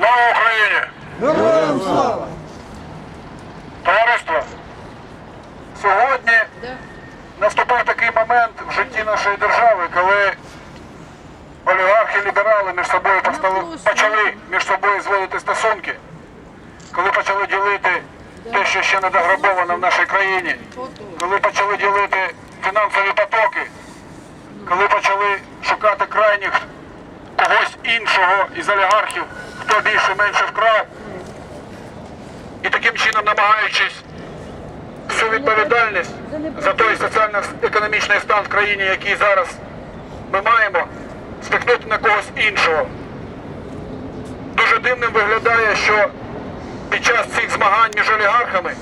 Слава Україні! Героям слава! Товариство! Сьогодні наступив такий момент в житті нашої держави, коли олігархи ліберали між собою постали- почали між собою зводити стосунки, коли почали ділити те, що ще не дограбовано в нашій країні, коли почали ділити фінансові потоки, коли почали шукати крайніх когось іншого із олігархів, хто більше менше вкрав, і таким чином намагаючись всю відповідальність за той соціально-економічний стан в країні, який зараз ми маємо, спихнути на когось іншого. Дуже дивним виглядає, що під час цих змагань між олігархами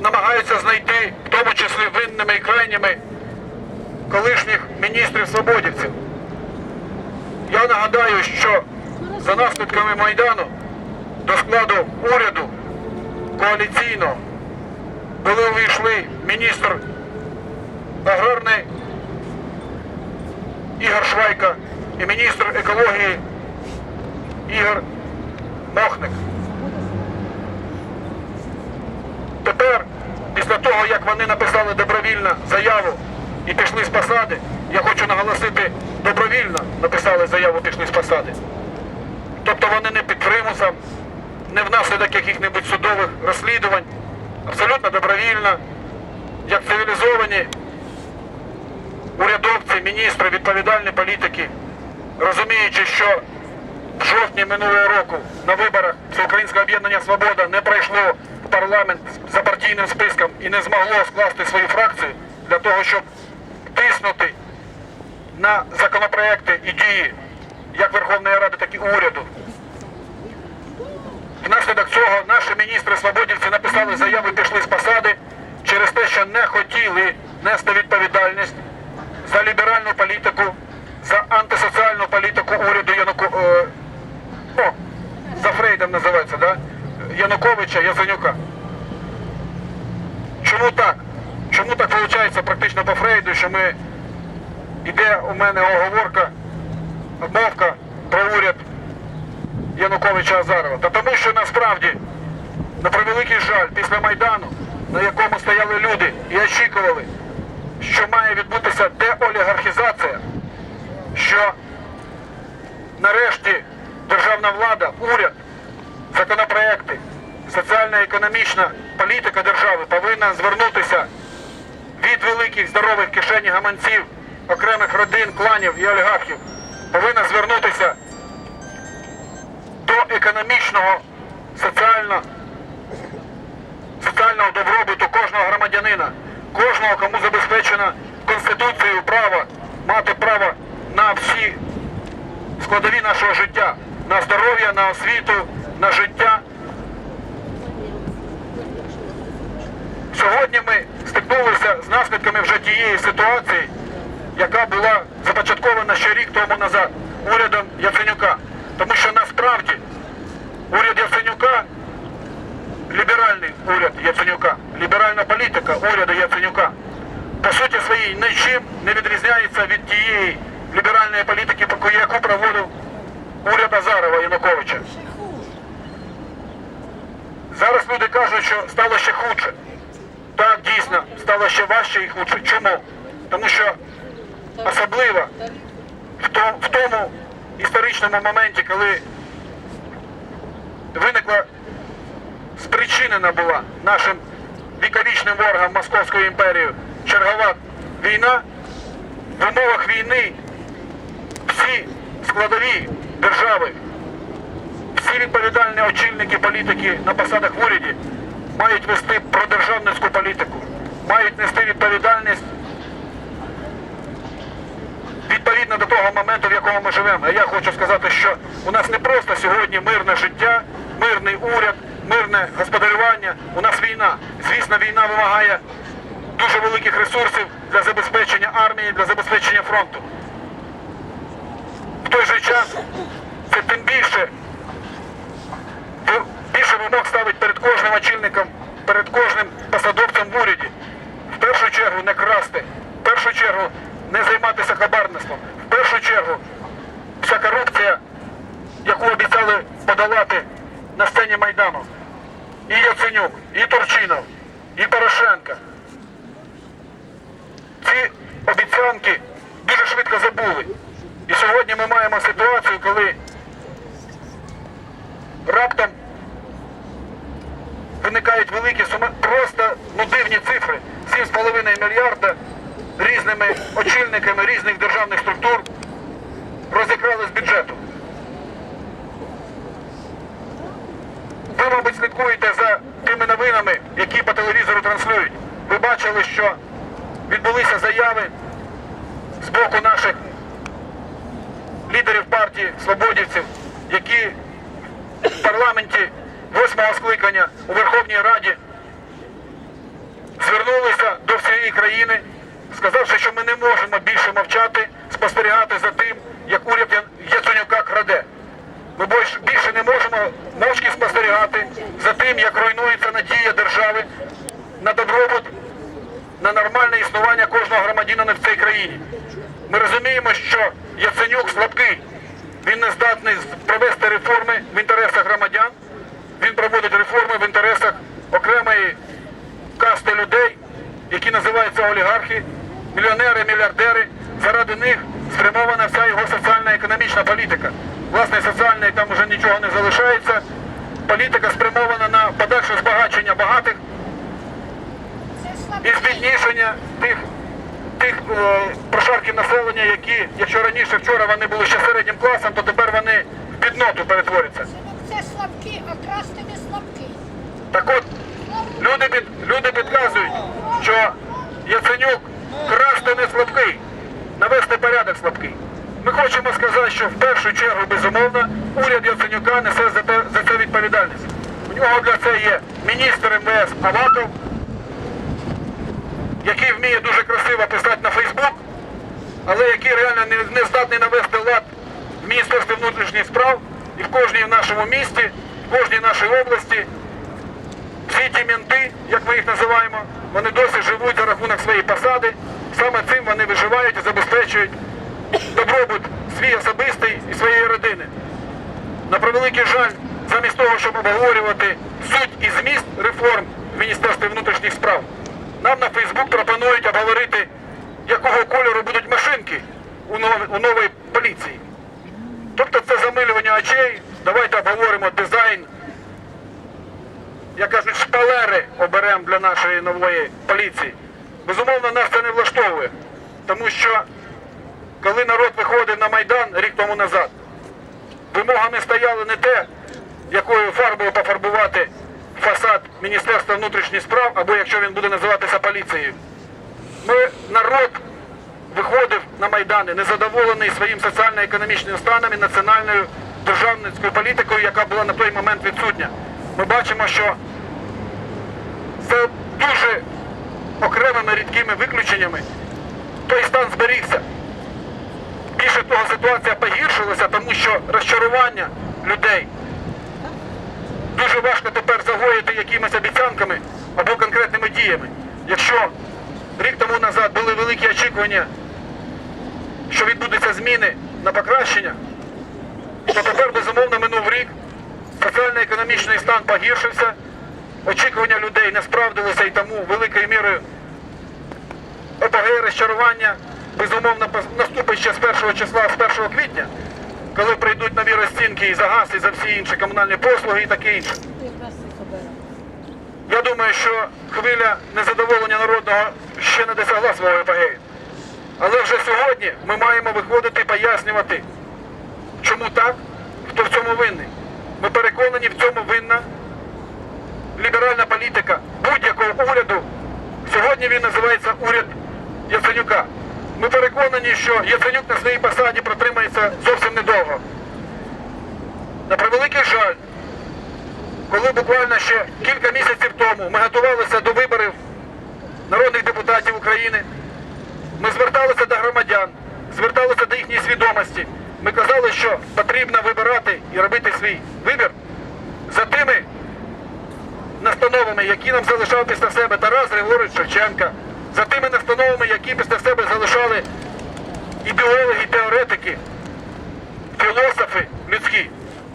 намагаються знайти, в тому числі винними і крайніми, колишніх міністрів свободівців. Я нагадаю, що за наслідками Майдану до складу уряду коаліційного були увійшли міністр аграрний Ігор Швайка і міністр екології Ігор Мохник. Тепер, після того, як вони написали добровільно заяву і пішли з посади, я хочу наголосити, добровільно написали заяву, пішли з посади. Тобто вони не під примусом, не внаслідок яких-небудь судових розслідувань, абсолютно добровільно, як цивілізовані урядовці, міністри, відповідальні політики, розуміючи, що в жовтні минулого року на виборах Всеукраїнського об'єднання Свобода не пройшло в парламент за партійним списком і не змогло скласти свою фракцію для того, щоб тиснути на законопроекти і дії як Верховної Ради, так і уряду. Внаслідок цього наші міністри свободівці написали заяви, пішли з посади через те, що не хотіли нести відповідальність за ліберальну політику, за антисоціальну політику уряду Януко... е, ну, за Фрейдом називається, да? Януковича Яценюка. Чому так? Чому так виходить практично по Фрейду, що ми іде у мене оговорка, обмовка про уряд Януковича Азарова. Та тому, що насправді, на превеликий жаль, після Майдану, на якому стояли люди і очікували, що має відбутися деолігархізація, що нарешті державна влада, уряд, законопроекти, соціально-економічна політика держави повинна звернутися від великих здорових кишені гаманців, окремих родин, кланів і олігархів, повинна звернутися до економічного, соціально, соціального добробуту кожного громадянина, кожного, кому забезпечено Конституцією право мати право на всі складові нашого життя, на здоров'я, на освіту, на життя. Сьогодні ми стикнулися з наслідками вже тієї ситуації, яка була започаткована ще рік тому назад урядом Яценюка. Тому що насправді уряд Яценюка, ліберальний уряд Яценюка, ліберальна політика уряду Яценюка, по суті своїй нічим не відрізняється від тієї ліберальної політики, яку проводив уряд Азарова Януковича. Зараз люди кажуть, що стало ще худше. Так, дійсно, стало ще важче і худше. Чому? Тому що особливо в тому, в тому історичному моменті, коли виникла спричинена була нашим віковічним ворогом Московською імперією чергова війна, в умовах війни всі складові держави, всі відповідальні очільники політики на посадах в уряді мають вести продержавницьку політику, мають нести відповідальність відповідно до того моменту, в якому ми живемо. А я хочу сказати, що у нас не просто сьогодні мирне життя, мирний уряд, мирне господарювання. У нас війна. Звісно, війна вимагає дуже великих ресурсів для забезпечення армії, для забезпечення фронту. В той же час це тим більше більше вимог ставить перед кожним очільником, перед кожним посадовцем в уряді. В першу чергу не красти, в першу чергу не займатися хабарництвом, в першу чергу вся корупція, яку обіцяли подолати на сцені Майдану. І Яценюк, і Турчинов, і Порошенка. Ці обіцянки дуже швидко забули. І сьогодні ми маємо ситуацію, коли раптом виникають великі суми, просто ну, дивні цифри. 7,5 мільярда різними очільниками різних державних структур розікрали з бюджету. Ви, мабуть, слідкуєте за тими новинами, які по телевізору транслюють. Ви бачили, що відбулися заяви з боку наших лідерів партії свободівців, які в парламенті восьмого скликання у Верховній Раді звернулися до всієї країни, сказавши, що ми не можемо більше мовчати, спостерігати за тим, як уряд Яценюка краде. Ми більше не можемо мовчки спостерігати за тим, як руйнується надія держави на добробут, на нормальне існування кожного громадянина в цій країні. Ми розуміємо, що Яценюк слабкий. Він не здатний провести реформи в інтересах громадян. Він проводить реформи в інтересах окремої касти людей, які називаються олігархи, мільйонери, мільярдери. Заради них спрямована вся його соціальна економічна політика. Власне, соціальної там вже нічого не залишається. Політика спрямована на подальше збагачення багатих і збіднішення тих, тих е, прошарків населення, які, якщо раніше вчора вони були ще середнім класом, то тепер вони в бідноту перетворяться. Це слабкі, а красти не слабкі. Так от, люди, люди підказують, що Яценюк красти не слабкий, навести порядок слабкий. Ми хочемо сказати, що в першу чергу, безумовно, уряд Яценюка несе за, те, за це відповідальність. У нього для це є міністр МВС Аваков, який вміє дуже красиво писати на Фейсбук, але який реально не, не здатний навести лад в Міністерстві внутрішніх справ і в кожній нашому місті, в кожній нашій області. Всі ті мінти, як ми їх називаємо, вони досі живуть за рахунок своєї посади. Саме цим вони виживають і забезпечують добробут свій особистий і своєї родини. На превеликий жаль, замість того, щоб обговорювати суть і зміст реформ в Міністерстві внутрішніх справ, нам на Фейсбук пропонують обговорити, якого кольору будуть машинки у новій, поліції. Тобто це замилювання очей. Давайте обговоримо дизайн, як кажуть, шпалери оберемо для нашої нової поліції. Безумовно, нас це не влаштовує, тому що коли народ виходив на Майдан рік тому назад, вимогами стояли не те, якою фарбою пофарбувати фасад Міністерства внутрішніх справ, або якщо він буде називатися поліцією. Ми народ виходив на Майдани незадоволений своїм соціально-економічним станом і національною державницькою політикою, яка була на той момент відсутня. Ми бачимо, що це дуже окремими рідкими виключеннями той стан зберігся. Більше того, ситуація погіршилася, тому що розчарування людей дуже важко тепер загоїти якимись обіцянками або конкретними діями. Якщо рік тому назад були великі очікування, що відбудуться зміни на покращення, то тепер, безумовно, минув рік, соціально-економічний стан погіршився, очікування людей не справдилися і тому великою мірою ОПГ розчарування безумовно наступить ще з 1 числа, з 1 квітня, коли прийдуть нові розцінки і за газ, і за всі інші комунальні послуги і таке інше. Я думаю, що хвиля незадоволення народного ще не досягла свого епогею. Але вже сьогодні ми маємо виходити і пояснювати, чому так, хто в цьому винний. Ми переконані, в цьому винна ліберальна політика будь-якого уряду. Сьогодні він називається уряд Яценюка. Ми переконані, що Яценюк на своїй посаді протримається зовсім недовго. На превеликий жаль, коли буквально ще кілька місяців тому ми готувалися до виборів народних депутатів України, ми зверталися до громадян, зверталися до їхньої свідомості. Ми казали, що потрібно вибирати і робити свій вибір за тими настановами, які нам залишав після себе Тарас Григорович Шевченка, за тими настановами, які після себе залишали і біологи, і теоретики, філософи людські.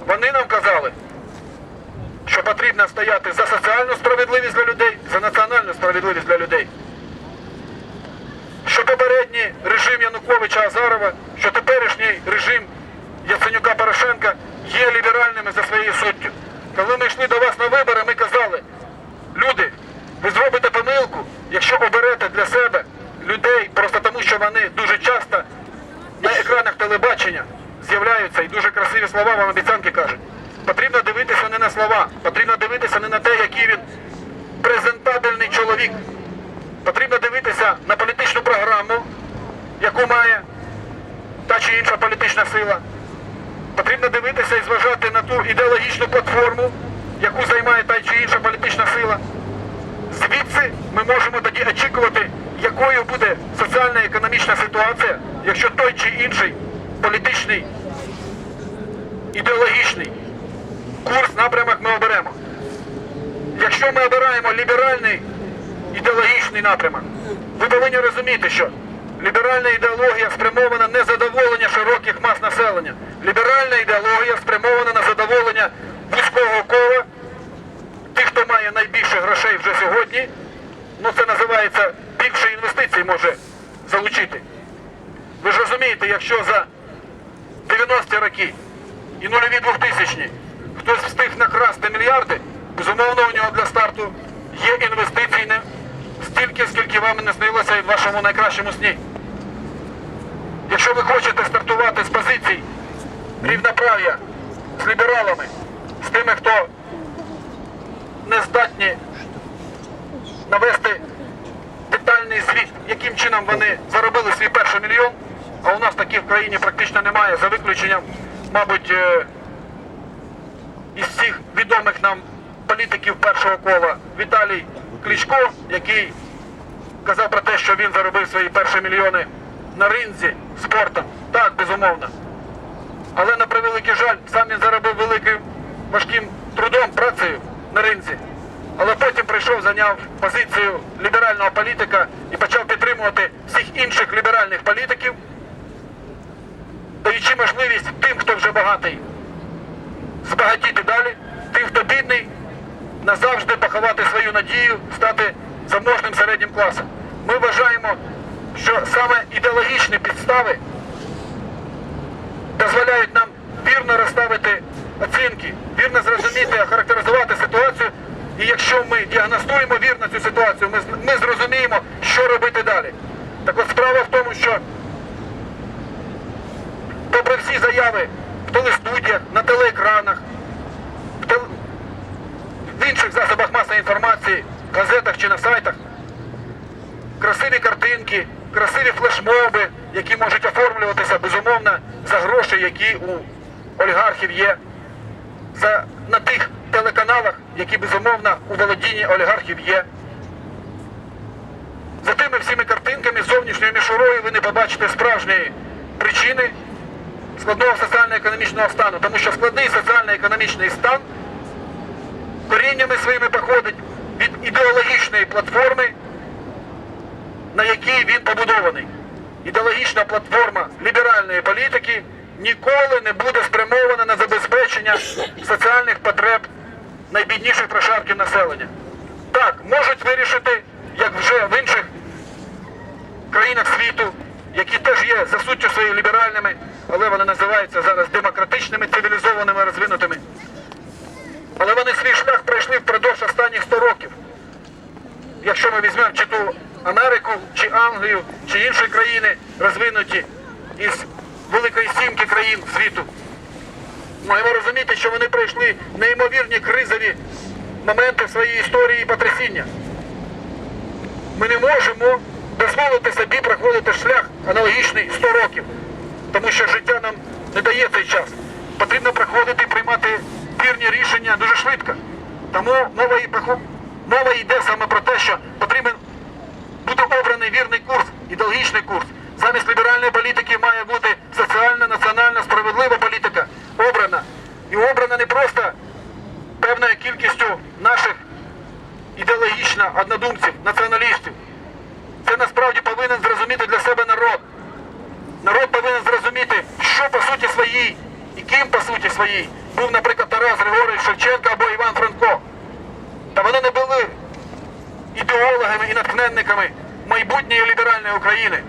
Вони нам казали, що потрібно стояти за соціальну справедливість для людей, за національну справедливість для людей. Що попередній режим Януковича Азарова, що теперішній режим Яценюка Порошенка є ліберальними за своєю суттю. Коли ми йшли до вас на вибори, ми казали, люди, ви зробите помилку, якщо оберете для себе людей, просто тому що вони дуже часто на екранах телебачення з'являються і дуже красиві слова вам обіцянки кажуть. Потрібно дивитися не на слова, потрібно дивитися не на те, який він презентабельний чоловік. Потрібно дивитися на політичну програму, яку має та чи інша політична сила. Потрібно дивитися і зважати на ту ідеологічну платформу, яку займає та чи інша політична сила. Звідси ми можемо тоді очікувати, якою буде соціальна економічна ситуація, якщо той чи інший політичний, ідеологічний курс, напрямок ми оберемо. Якщо ми обираємо ліберальний ідеологічний напрямок, ви повинні розуміти, що ліберальна ідеологія спрямована на задоволення широких мас населення. Ліберальна ідеологія спрямована на задоволення вузького кола тих, хто має найбільше грошей вже сьогодні, ну це називається більше інвестицій може залучити. Ви ж розумієте, якщо за 90-ті роки і нульові 2000-ні хтось встиг накрасти мільярди, безумовно у нього для старту є інвестицій не стільки, скільки вам не снилося і в вашому найкращому сні. Якщо ви хочете стартувати з позицій рівноправ'я з лібералами, з тими, хто не здатні навести детальний звіт, яким чином вони заробили свій перший мільйон, а у нас таких в країні практично немає, за виключенням, мабуть, е, із всіх відомих нам політиків першого кола. Віталій Кличко, який казав про те, що він заробив свої перші мільйони на ринзі спортом. Так, безумовно. Але на превеликий жаль, сам він заробив великим важким трудом, працею на ринзі. Але потім прийшов, зайняв позицію ліберального політика і почав підтримувати всіх інших ліберальних політиків, даючи можливість тим, хто вже багатий, збагатіти далі, тим, хто бідний, назавжди поховати свою надію, стати заможним середнім класом. Ми вважаємо, що саме ідеологічні підстави дозволяють нам вірно розставити оцінки, вірно зрозуміти, охарактеризувати ситуацію. І якщо ми діагностуємо вірно цю ситуацію, ми, ми зрозуміємо, що робити далі. Так от справа в тому, що попри всі заяви в телестудіях, на телеекранах, в, тел... в інших засобах масової інформації, газетах чи на сайтах, красиві картинки, красиві флешмоби, які можуть оформлюватися безумовно за гроші, які у олігархів є, за, на тих телеканалах, які безумовно у володінні олігархів є. За тими всіми картинками зовнішньою мішурою ви не побачите справжньої причини складного соціально-економічного стану, тому що складний соціально-економічний стан коріннями своїми походить від ідеологічної платформи, на якій він побудований. Ідеологічна платформа ліберальної політики ніколи не буде спрямована на забезпечення соціальних потреб найбідніших прошарків населення. Так, можуть вирішити, як вже в інших країнах світу, які теж є за суттю своєю ліберальними, але вони називаються зараз демократичними, цивілізованими, розвинутими. Але вони свій шлях пройшли впродовж останніх 100 років. Якщо ми візьмемо чи ту Америку, чи Англію, чи інші країни розвинуті із Великої сімки країн світу, маємо розуміти, що вони пройшли неймовірні кризові моменти в своїй історії і потрясіння. Ми не можемо дозволити собі проходити шлях аналогічний 100 років, тому що життя нам не дає цей час. Потрібно проходити і приймати вірні рішення дуже швидко. Тому мова йде саме про те, що потрібен обраний вірний курс, ідеологічний курс. Замість ліберальної політики має бути соціальна, національна, справедлива політика обрана. І обрана не просто певною кількістю наших ідеологічно однодумців, націоналістів. Це насправді повинен зрозуміти для себе народ. Народ повинен зрозуміти, що по суті своїй і ким по суті своїй був, наприклад, Тарас Григорович Шевченко або Іван Франко. Та вони не були ідеологами і натхненниками майбутньої ліберальної України.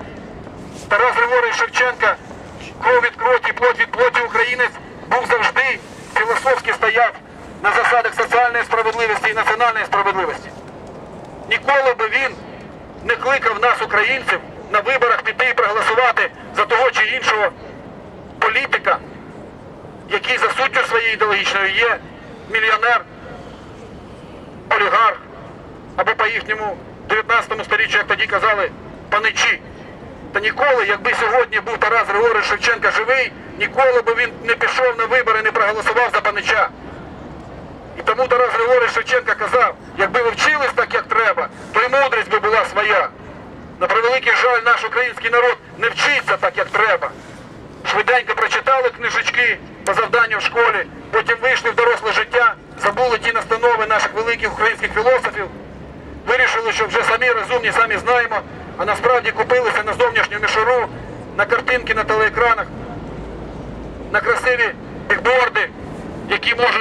Тарас Григорович Шевченко, кров від кроті, плоть від плоті українець, був завжди філософськи стояв на засадах соціальної справедливості і національної справедливості. Ніколи би він не кликав нас, українців, на виборах піти і проголосувати за того чи іншого політика, який за суттю своєю ідеологічною є мільйонер, олігарх, або по їхньому 19 сторіччю, як тоді казали, паничі. Та ніколи, якби сьогодні був Тарас Григорович Шевченко живий, ніколи би він не пішов на вибори, не проголосував за панича. І тому Тарас Григорович Шевченко казав, якби ви вчились так, як треба, то і мудрість би була своя. На превеликий жаль, наш український народ не вчиться так, як треба. Швиденько прочитали книжечки по завданню в школі, потім вийшли в доросле життя, забули ті настанови наших великих українських філософів, вирішили, що вже самі розумні, самі знаємо, а насправді купилися на зовнішню мішуру, на картинки на телеекранах, на красиві бікборди, які можуть